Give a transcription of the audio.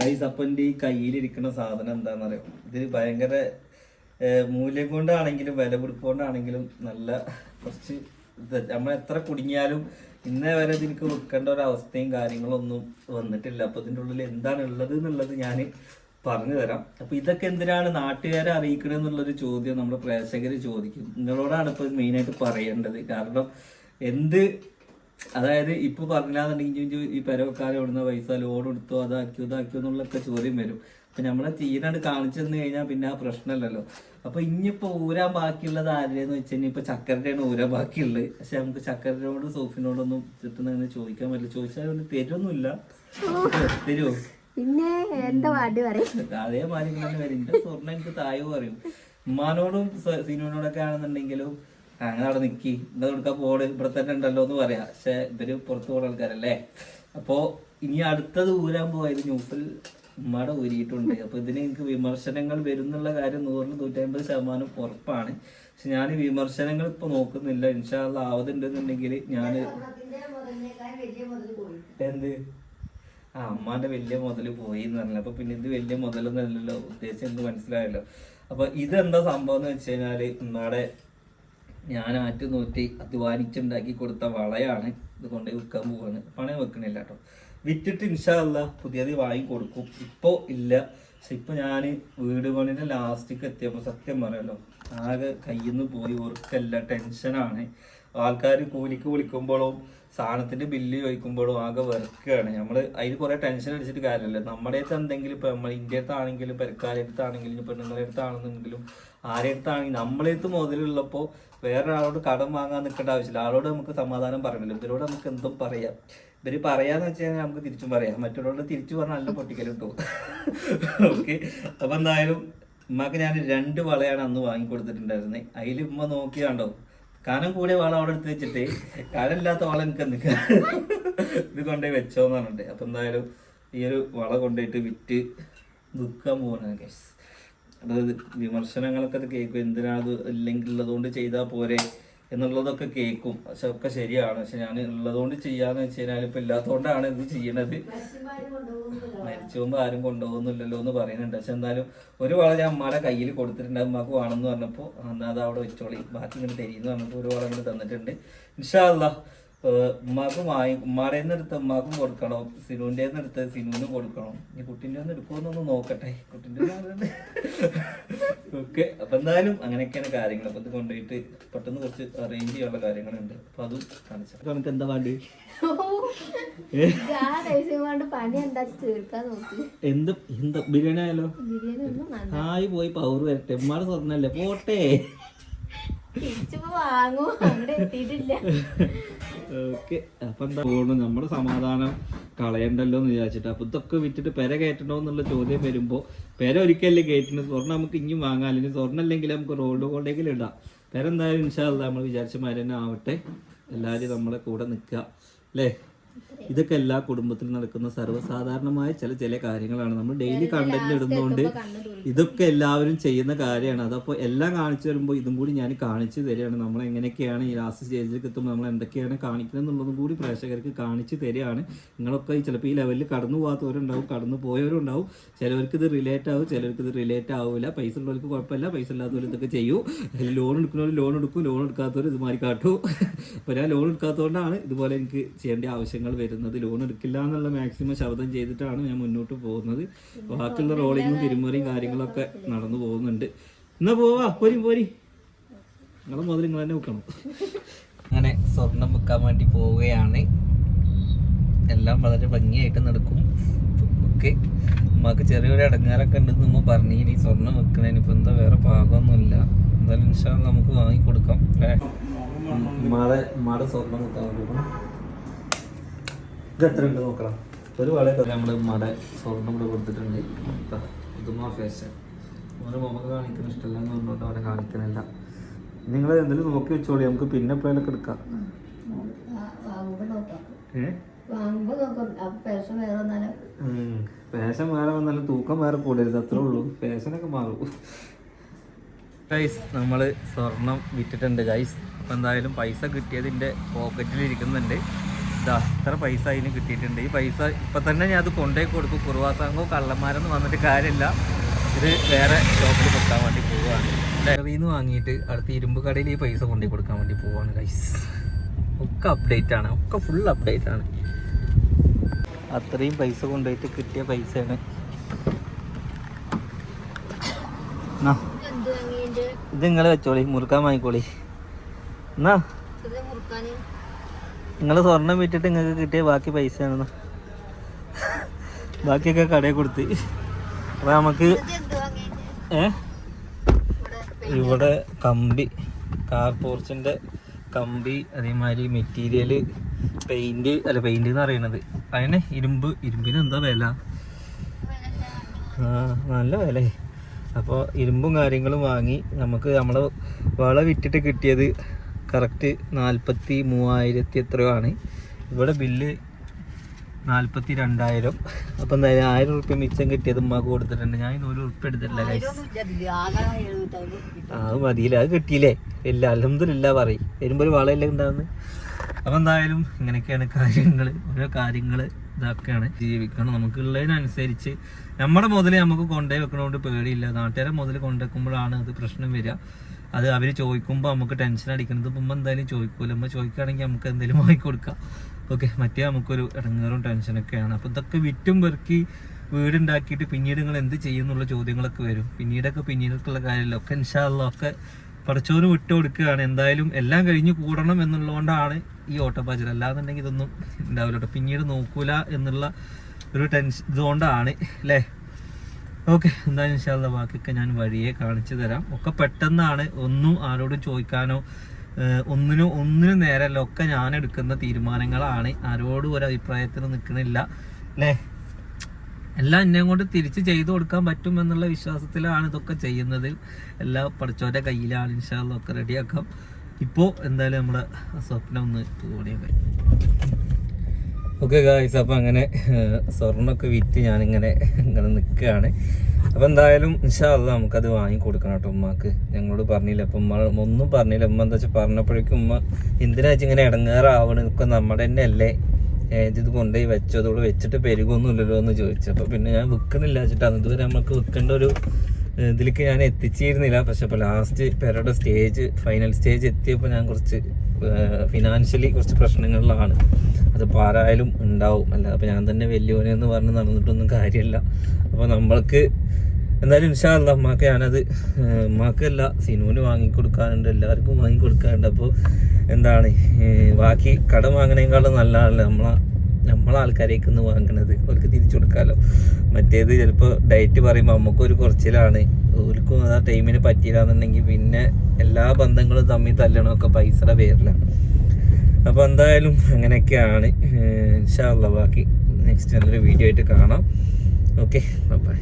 Guys അപ്പം എന്റെ ഈ കയ്യിലിരിക്കുന്ന സാധനം എന്താണെന്നറിയോ? ഇത് ഭയങ്കര മൂല്യം കൊണ്ടാണെങ്കിലും വില കൊടുക്കൊണ്ടാണെങ്കിലും നല്ല കുറച്ച് നമ്മൾ എത്ര കുടുങ്ങിയാലും ഇന്നേ വരെ ഇതിനക്ക് വെക്കേണ്ട ഒരു അവസ്ഥയും കാര്യങ്ങളൊന്നും വന്നിട്ടില്ല. അപ്പൊ ഇതിന്റെ ഉള്ളിൽ എന്താണ് ഉള്ളത് എന്നുള്ളത് ഞാൻ പറഞ്ഞു തരാം. അപ്പൊ ഇതൊക്കെ എന്തിനാണ് നാട്ടുകാരെ അറിയിക്കണം എന്നുള്ളൊരു ചോദ്യം നമ്മുടെ പ്രേക്ഷകർ ചോദിക്കും. നിങ്ങളോടാണ് ഇപ്പൊ മെയിനായിട്ട് പറയേണ്ടത്. കാരണം എന്ത് അതായത് ഇപ്പൊ പറഞ്ഞാന്നുണ്ടെങ്കിൽ ഈ പെരവക്കാരെ ഇവിടുന്ന് പൈസ ലോൺ എടുത്തോ അതാക്കിയോ ഇതാക്കിയോ എന്നുള്ളൊക്കെ ചോദ്യം വരും. അപ്പൊ നമ്മളെ തീരാണ്ട് കാണിച്ചു തന്നു കഴിഞ്ഞാൽ പിന്നെ ആ പ്രശ്നമല്ലല്ലോ. അപ്പൊ ഇനിയിപ്പോ ഊരാൻ ബാക്കിയുള്ളത് ആരുടെന്ന് വെച്ച് കഴിഞ്ഞാൽ ഇപ്പൊ ചക്കരയുടെയാണ് ഊരാൻ ബാക്കിയുള്ളത്. പക്ഷെ നമുക്ക് ചക്കരനോട് സോഫിനോടൊന്നും ചുറ്റുന്ന ചോദിക്കാൻ പറ്റില്ല. ചോദിച്ചാൽ അവന് തരുമൊന്നുമില്ല തരുമോ പിന്നെ എന്താ പാട്ട് പറയും? അതേമാതിരി ഇങ്ങനെ വരും. എന്റെ സ്വർണം എനിക്ക് തായോ പറയും. ഉമ്മാനോടും സിനിമനോടൊക്കെ ആണെന്നുണ്ടെങ്കിലും അങ്ങനെ അവിടെ നിക്കി ഇന്നത് കൊടുക്കാൻ പോണ് ഇവിടെ തന്നെ ഉണ്ടല്ലോ എന്ന് പറയാം. പക്ഷെ ഇവർ പുറത്തു പോകുന്ന ആൾക്കാരല്ലേ? അപ്പോ ഇനി അടുത്തത് ഊരാൻ പോയത് ന്യൂസിൽ ഉമ്മട ഊരിയിട്ടുണ്ട്. അപ്പൊ ഇതിന് എനിക്ക് വിമർശനങ്ങൾ വരുന്നുള്ള കാര്യം നൂറിൽ നൂറ്റമ്പത് ശതമാനം ഉറപ്പാണ്. പക്ഷെ ഞാൻ വിമർശനങ്ങൾ ഇപ്പൊ നോക്കുന്നില്ല. ഇൻഷാല്ല ആവതുണ്ടെന്നുണ്ടെങ്കിൽ ഞാൻ എന്ത്? ആ അമ്മാന്റെ വലിയ മുതൽ പോയി എന്ന് പറഞ്ഞില്ല. അപ്പൊ പിന്നെ ഇത് വലിയ മുതലൊന്നല്ലല്ലോ ഉദ്ദേശം എനിക്ക് മനസ്സിലായല്ലോ. അപ്പൊ ഇതെന്താ സംഭവം എന്ന് വെച്ച് കഴിഞ്ഞാൽ ഉമ്മാടെ ഞാൻ ആറ്റു നോറ്റി അധ്വാനിച്ചുണ്ടാക്കി കൊടുത്ത വളയാണ് ഇത് കൊണ്ടുപോയി വിൽക്കാൻ പോവാണ്. പണയം വെക്കണില്ല കേട്ടോ വിറ്റിട്ട് ഇൻഷാല്ല പുതിയത് വാങ്ങി കൊടുക്കും. ഇപ്പോ ഇല്ല. പക്ഷെ ഇപ്പൊ ഞാൻ വീട് പണിന്റെ ലാസ്റ്റിക്ക് എത്തിയപ്പോൾ സത്യം പറയാലോ ആകെ കയ്യിൽ നിന്ന് പോയി ഓർക്കല്ല ടെൻഷനാണ് ആൾക്കാർ കൂലിക്ക് വിളിക്കുമ്പോഴും സാധനത്തിന്റെ ബില്ല് ചോദിക്കുമ്പോഴും ആകെ വെറുക്കുകയാണ് നമ്മൾ അതിൽ കുറെ ടെൻഷൻ അടിച്ചിട്ട് കാര്യമില്ല. നമ്മുടെ അടുത്ത് എന്തെങ്കിലും ഇപ്പൊ നമ്മൾ ഇന്ത്യ ആണെങ്കിലും പെരക്കാരുടെ അടുത്താണെങ്കിലും പെണ്ണുങ്ങളുടെ അടുത്താണെന്നുണ്ടെങ്കിലും ആരുടെ അടുത്താണെങ്കിലും നമ്മളെ അടുത്ത് മുതലുള്ളപ്പോൾ വേറെ ആളോട് കടം വാങ്ങാൻ നിൽക്കേണ്ട ആവശ്യമില്ല. ആളോട് നമുക്ക് സമാധാനം പറയണല്ലോ ഇവരോട് നമുക്ക് എന്തും പറയാം. ഇവർ പറയാന്ന് വെച്ച് കഴിഞ്ഞാൽ നമുക്ക് തിരിച്ചും പറയാം. മറ്റുള്ളവരോട് തിരിച്ചു പറഞ്ഞാൽ നല്ല പൊട്ടിക്കലും കിട്ടും. ഓക്കെ. അപ്പൊ എന്തായാലും ഉമ്മക്ക് ഞാൻ രണ്ട് വളയാണ് അന്ന് വാങ്ങി കൊടുത്തിട്ടുണ്ടായിരുന്നത് അതിൽ ഉമ്മ നോക്കിയാണ്ടോ? കനം കൂടിയ വാള അവിടെ എടുത്ത് വെച്ചിട്ട് കനമില്ലാത്ത വാള എനിക്ക് നിൽക്ക ഇത് കൊണ്ടുപോയി വെച്ചോന്ന് പറഞ്ഞിട്ട്. അപ്പൊ എന്തായാലും ഈ ഒരു വള കൊണ്ടുപോയിട്ട് വിറ്റ് നിൽക്കാൻ പോകണം അതായത് വിമർശനങ്ങളൊക്കെ അത് കേൾക്കും എന്തിനാ അത് ഇല്ലെങ്കിൽ ഉള്ളതുകൊണ്ട് ചെയ്താൽ പോരെ? എന്നുള്ളതൊക്കെ കേൾക്കും. പക്ഷെ ഒക്കെ ശരിയാണ്. പക്ഷെ ഞാൻ ഉള്ളതുകൊണ്ട് ചെയ്യാന്ന് വെച്ച് കഴിഞ്ഞാൽ ഇപ്പൊ ഇല്ലാത്തതുകൊണ്ടാണ് ഇത് ചെയ്യണത്. മരിച്ചു പോകുമ്പോൾ ആരും കൊണ്ടുപോകുന്നില്ലല്ലോ എന്ന് പറയുന്നുണ്ട്. പക്ഷെ എന്തായാലും ഒരു വള ഞാൻ അമ്മയുടെ കയ്യിൽ കൊടുത്തിട്ടുണ്ട്. അമ്മയ്ക്ക് വേണമെന്ന് പറഞ്ഞപ്പോൾ അന്നാ അത് അവിടെ വെച്ചോളി. ബാക്കി ഇങ്ങനെ തരീന്ന് പറഞ്ഞപ്പോൾ ഒരു വള ഇങ്ങനെ തന്നിട്ടുണ്ട്. ഇൻഷാല്ല ഉമ്മാക്കും വാങ്ങി ഉമ്മാടെ എടുത്ത് ഉമ്മാക്കും കൊടുക്കണം. സിനുവിന്റെ എടുത്ത് സിനുവിന് കൊടുക്കണം. ഇനി കുട്ടിന്റെ ഒന്ന് എടുക്കുമെന്നൊന്ന് നോക്കട്ടെ കുട്ടിന്റെ ഓക്കെ. അപ്പം എന്തായാലും അങ്ങനെയൊക്കെയാണ് കാര്യങ്ങൾ അപ്പം ഇത് കൊണ്ടുപോയിട്ട് പെട്ടെന്ന് കുറച്ച് അറേഞ്ച് ചെയ്യാനുള്ള കാര്യങ്ങളുണ്ട്. അപ്പം അതും കാണിച്ചു നമുക്ക് എന്താ വേണ്ടി എന്ത് പണി എന്താ ബിരിയാണി ആയാലോ? ബിരിയാണി ഒന്നും വേണ്ട. ഹായ് പോയി പവർ വരട്ടെ. ഉമ്മാടെ സ്വർണല്ലേ പോട്ടെ. തിരിച്ചു വാങ്ങൂ. അവിടെ എത്തിയിട്ടില്ല. ഓക്കെ അപ്പൊ നമ്മുടെ സമാധാനം കളയണ്ടല്ലോ എന്ന് വിചാരിച്ചിട്ട്. അപ്പൊ ഇതൊക്കെ വിറ്റിട്ട് പെര കയറ്റണോ എന്നുള്ള ചോദ്യം വരുമ്പോ പെര ഒരിക്കലല്ലേ കയറ്റുന്നത്? സ്വർണം നമുക്ക് ഇനിയും വാങ്ങാം. അല്ലെങ്കിൽ സ്വർണം അല്ലെങ്കിൽ നമുക്ക് റോഡ് ഗോൾഡേക്കിൽ ഇടാം. പെര എന്തായാലും ഇൻഷാല്ല നമ്മൾ വിചാരിച്ച മാതിരി തന്നെ ആവട്ടെ. എല്ലാവരും നമ്മളെ കൂടെ നിൽക്കുക. അല്ലേ? ഇതൊക്കെ എല്ലാ കുടുംബത്തിലും നടക്കുന്ന സർവസാധാരണമായ ചില ചില കാര്യങ്ങളാണ്. നമ്മൾ ഡെയിലി കണ്ടന്റ് ഇടുന്നതുകൊണ്ട് ഇതൊക്കെ എല്ലാവരും ചെയ്യുന്ന കാര്യമാണ്. അതപ്പോൾ എല്ലാം കാണിച്ചു വരുമ്പോൾ ഇതും കൂടി ഞാൻ കാണിച്ചു തരികയാണ്. നമ്മൾ എങ്ങനെയൊക്കെയാണ് ഈ ലാസ്റ്റ് സ്റ്റേജിലേക്ക് എത്തുമ്പോൾ നമ്മൾ എന്തൊക്കെയാണ് കാണിക്കുന്നത് എന്നുള്ളതും കൂടി പ്രേക്ഷകർക്ക് കാണിച്ചു തരികയാണ്. നിങ്ങളൊക്കെ ചിലപ്പോൾ ഈ ലെവലിൽ കടന്നു പോകാത്തവരുണ്ടാവും കടന്നു പോയവരുണ്ടാവും. ചിലവർക്ക് ഇത് റിലേറ്റ് ആവും ചിലർക്ക് ഇത് റിലേറ്റ് ആവില്ല പൈസ ഉള്ളവർക്ക് കുഴപ്പമില്ല. പൈസ ഇല്ലാത്തവർ ഇതൊക്കെ ചെയ്യൂ. ലോൺ എടുക്കുന്നവർ ലോൺ എടുക്കും. ലോൺ എടുക്കാത്തവർ ഇതുമാതിരി കാട്ടൂ. അപ്പോൾ ഞാൻ ലോൺ എടുക്കാത്തതുകൊണ്ടാണ് ഇതുപോലെ എനിക്ക് ചെയ്യേണ്ട ആവശ്യങ്ങൾ വരുന്നത്. ലോൺ എടുക്കില്ല എന്നുള്ള മാക്സിമം ശബ്ദം ചെയ്തിട്ടാണ് ഞാൻ മുന്നോട്ട് പോകുന്നത്. ബാക്കിയുള്ള റോളിങ്ങും തിരുമറിയും കാര്യങ്ങളൊക്കെ നടന്നു പോകുന്നുണ്ട്. എന്നാ പോവാ പോരി പോരി. നിങ്ങളെ മുതൽ നിങ്ങൾ തന്നെ വെക്കണം. അങ്ങനെ സ്വർണം വെക്കാൻ വേണ്ടി പോവുകയാണ്. എല്ലാം വളരെ ഭംഗിയായിട്ട് നടക്കും. ഓക്കെ. നമുക്ക് ചെറിയൊരു അടങ്ങാറൊക്കെ ഉണ്ടെന്ന് നമ്മൾ പറഞ്ഞു. ഇനി സ്വർണം വെക്കണതിന് ഇപ്പൊ എന്താ വേറെ പാകമൊന്നുമില്ല. എന്തായാലും ഇൻഷാ നമുക്ക് വാങ്ങി കൊടുക്കാം അല്ലേ ഉമ്മാടെ ഉമ്മാടെ സ്വർണം വെക്കാൻ വേണ്ടി ഇത് എത്ര നോക്കണം. ഒരു വളരെ നമ്മൾ മട സ്വർണം ഇവിടെ കൊടുത്തിട്ടുണ്ട്. ഇതുമാ ഫാഷൻ ഓരോ മുഖം കാണിക്കുന്ന ഇഷ്ടമല്ല എന്ന് പറഞ്ഞുകൊണ്ട് അവരെ കാണിക്കുന്നില്ല നിങ്ങൾ എന്തെങ്കിലും നോക്കി വെച്ചോളി. നമുക്ക് പിന്നെ എപ്പോഴൊക്കെ എടുക്കാം. ഫാഷൻ വേറെ വന്നാലും തൂക്കം വേറെ കൂടരുത്. അത്രേ ഉള്ളൂ. ഫാഷനൊക്കെ മാറും. ഗൈസ് നമ്മൾ സ്വർണം വിറ്റിട്ടുണ്ട്. ഗൈസ് അപ്പം എന്തായാലും പൈസ കിട്ടിയതിന്റെ പോക്കറ്റിൽ ഇരിക്കുന്നുണ്ട്. ഇതാ ഇത്ര പൈസ അതിന് കിട്ടിയിട്ടുണ്ട്. ഈ പൈസ ഇപ്പൊ തന്നെ ഞാൻ അത് കൊണ്ടുപോയി കൊടുക്കും. കുറുവാസാങ്കോ കള്ളന്മാരെന്ന് വന്നിട്ട് കാര്യമില്ല. ഇത് വേറെ ഷോപ്പിൽ കൊടുക്കാൻ വേണ്ടി പോവുകയാണ് ഡയറിയിൽ നിന്ന് വാങ്ങിയിട്ട് അടുത്ത ഇരുമ്പ് കടയിൽ ഈ പൈസ കൊണ്ടുപോയി കൊടുക്കാൻ വേണ്ടി പോവാണ് കൈസ് ഒക്കെ അപ്ഡേറ്റ് ആണ്. ഒക്കെ ഫുൾ അപ്ഡേറ്റ് ആണ്. അത്രയും പൈസ കൊണ്ടുപോയിട്ട് കിട്ടിയ പൈസയാണ്. ഇത് നിങ്ങൾ വെച്ചോളി. മുറുക്കാൻ വാങ്ങിക്കോളി. എന്നാ നിങ്ങൾ സ്വർണം വിറ്റിട്ട് നിങ്ങൾക്ക് കിട്ടിയ ബാക്കി പൈസയാണ് ബാക്കിയൊക്കെ കടയിൽ കൊടുത്ത്. അപ്പൊ നമുക്ക് ഏ? ഇവിടെ കമ്പി കാർ പോർച്ചിന്റെ കമ്പി അതേമാതിരി മെറ്റീരിയൽ പെയിന്റ് അല്ല പെയിന്റ് എന്ന് പറയുന്നത് അതിന് ഇരുമ്പ്. ഇരുമ്പിന് എന്താ വില? ആ നല്ല വില. അപ്പോൾ ഇരുമ്പും കാര്യങ്ങളും വാങ്ങി നമുക്ക് നമ്മൾ വള വിറ്റിട്ട് കിട്ടിയത് കറക്റ്റ് നാൽപ്പത്തി മൂവായിരത്തി എത്രയോ ആണ്. ഇവിടെ ബില്ല് നാൽപ്പത്തി രണ്ടായിരം. അപ്പം എന്തായാലും ആയിരം ഉറുപ്പ്യ മിച്ചം കിട്ടിയത് ഉമ്മാക്ക് കൊടുത്തിട്ടുണ്ട്. ഞാൻ ഇന്ന് ഒരു ഉറുപ്പ്യ എടുത്തിട്ടില്ല. ആ, അത് മതിയില്ല അത് കിട്ടിയില്ലേ? ഇല്ല അലഹമില്ല പറയും. വരുമ്പോൾ ഒരു വളയില്ല ഉണ്ടാവുന്നത്? അപ്പം എന്തായാലും ഇങ്ങനെയൊക്കെയാണ് കാര്യങ്ങൾ ഓരോ കാര്യങ്ങൾ ഇതൊക്കെയാണ് ജീവിക്കണം. നമുക്കുള്ളതിനനുസരിച്ച് നമ്മുടെ മുതൽ നമുക്ക് കൊണ്ടുപോയി വെക്കണോണ്ട് പേടിയില്ല. നാട്ടുകാരെ മുതൽ കൊണ്ടുവെക്കുമ്പോഴാണ് അത് പ്രശ്നം വരിക. അത് അവർ ചോദിക്കുമ്പോൾ നമുക്ക് ടെൻഷൻ അടിക്കുന്നത് ഇപ്പം എന്തായാലും ചോദിക്കൂല. നമ്മൾ ചോദിക്കുകയാണെങ്കിൽ നമുക്ക് എന്തെങ്കിലും വാങ്ങിക്കൊടുക്കാം ഓക്കെ മറ്റേ നമുക്കൊരു ഇടങ്ങേറും ടെൻഷനൊക്കെയാണ് അപ്പോൾ ഇതൊക്കെ വിറ്റും പെറുക്കി വീടുണ്ടാക്കിയിട്ട് പിന്നീട് നിങ്ങൾ എന്ത് ചെയ്യുന്നുള്ള ചോദ്യങ്ങളൊക്കെ വരും. പിന്നീടൊക്കെ പിന്നീടൊക്കെയുള്ള കാര്യമല്ല? ഒക്കെ ഇൻഷാല്ല ഒക്കെ പഠിച്ചോന് വിട്ടു കൊടുക്കുകയാണ്. എന്തായാലും എല്ലാം കഴിഞ്ഞ് കൂടണം എന്നുള്ളതുകൊണ്ടാണ് ഈ ഓട്ടപ്പാച്ചിൽ. അല്ലാന്നുണ്ടെങ്കിൽ ഇതൊന്നും ഉണ്ടാവില്ല കേട്ടോ. പിന്നീട് നോക്കൂല എന്നുള്ള ഒരു ടെൻഷൻ ഇതുകൊണ്ടാണ് അല്ലേ? ഓക്കെ എന്തായാലും ഇൻഷാല്ല ബാക്കിയൊക്കെ ഞാൻ വഴിയെ കാണിച്ചു തരാം. ഒക്കെ പെട്ടെന്നാണ് ഒന്നും ആരോടും ചോദിക്കാനോ ഒന്നിനും ഒന്നിനും നേരമല്ല ഒക്കെ ഞാൻ എടുക്കുന്ന തീരുമാനങ്ങളാണ്. ആരോടും ഒരു അഭിപ്രായത്തിന് നിൽക്കണില്ല. അല്ലേ? എല്ലാം എന്നെ കൊണ്ട് തിരിച്ച് ചെയ്തു കൊടുക്കാൻ പറ്റും എന്നുള്ള വിശ്വാസത്തിലാണ് ഇതൊക്കെ ചെയ്യുന്നത്. എല്ലാ പഠിച്ചവരുടെ കയ്യിലാണ് ഇൻഷാല്ല ഒക്കെ റെഡിയാക്കാം ഇപ്പോൾ എന്തായാലും നമ്മുടെ സ്വപ്നം ഒന്ന് തോന്നിയൊക്കെ ഓക്കെ ഗായ്സ് അപ്പം അങ്ങനെ സ്വർണമൊക്കെ വിറ്റ് ഞാനിങ്ങനെ ഇങ്ങനെ നിൽക്കുകയാണ്. അപ്പം എന്തായാലും ഇൻഷാല്ല നമുക്കത് വാങ്ങിക്കൊടുക്കണം കേട്ടോ ഉമ്മക്ക്. ഞങ്ങളോട് പറഞ്ഞില്ല. അപ്പം ഉമ്മ ഒന്നും പറഞ്ഞില്ല. ഉമ്മ എന്താ വെച്ചാൽ പറഞ്ഞപ്പോഴേക്കും ഉമ്മ എന്തിനാ ഇങ്ങനെ ഇടങ്ങേറാവണം? ഇതൊക്കെ നമ്മുടെ തന്നെ അല്ലേ ഇത് കൊണ്ടുപോയി വെച്ചോ? അതോട് വെച്ചിട്ട് പെരുകൊന്നുമില്ലല്ലോ? എന്ന് ചോദിച്ചു. അപ്പോൾ പിന്നെ ഞാൻ വിൽക്കണില്ല വെച്ചിട്ടാണ് ഇതുവരെ നമുക്ക് വിൽക്കേണ്ട ഒരു ഇതിലേക്ക് ഞാൻ എത്തിച്ചിരുന്നില്ല. പക്ഷെ അപ്പോൾ ലാസ്റ്റ് പെരയുടെ സ്റ്റേജ് ഫൈനൽ സ്റ്റേജ് എത്തിയപ്പോൾ ഞാൻ കുറച്ച് ഫിനാൻഷ്യലി കുറച്ച് പ്രശ്നങ്ങളിലാണ്. അതിപ്പോൾ ആരായാലും ഉണ്ടാവും. അല്ല അപ്പോൾ ഞാൻ തന്നെ വലിയവനെ എന്ന് പറഞ്ഞ് നടന്നിട്ടൊന്നും കാര്യമില്ല. അപ്പോൾ നമ്മൾക്ക് എന്തായാലും ഇൻഷാല്ല അമ്മയ്ക്ക് ഞാനത് ഏഹ്, ഉമ്മാക്കല്ല സിനുവിന് വാങ്ങിക്കൊടുക്കാനുണ്ട് എല്ലാവർക്കും വാങ്ങിക്കൊടുക്കാനുണ്ട്. അപ്പോൾ എന്താണ് ബാക്കി കടം വാങ്ങണേക്കാളും നല്ലതാണല്ലോ നമ്മളെ നമ്മളെ ആൾക്കാരേക്ക് നിന്ന് വാങ്ങണത്. അവർക്ക് തിരിച്ചു കൊടുക്കാമല്ലോ മറ്റേത് ചിലപ്പോൾ ഡയറ്റ് പറയുമ്പോൾ നമുക്കൊരു കുറച്ചിലാണ്. ഓർക്കും ആ ടൈമിന് പറ്റിയില്ല എന്നുണ്ടെങ്കിൽ പിന്നെ എല്ലാ ബന്ധങ്ങളും തമ്മിൽ തല്ലണമൊക്കെ പൈസയുടെ പേരിലാണ്. അപ്പോൾ എന്തായാലും അങ്ങനെയൊക്കെയാണ്. ഇൻഷാല്ല ബാക്കി നെക്സ്റ്റ് നല്ലൊരു വീഡിയോ ആയിട്ട് കാണാം. Okay bye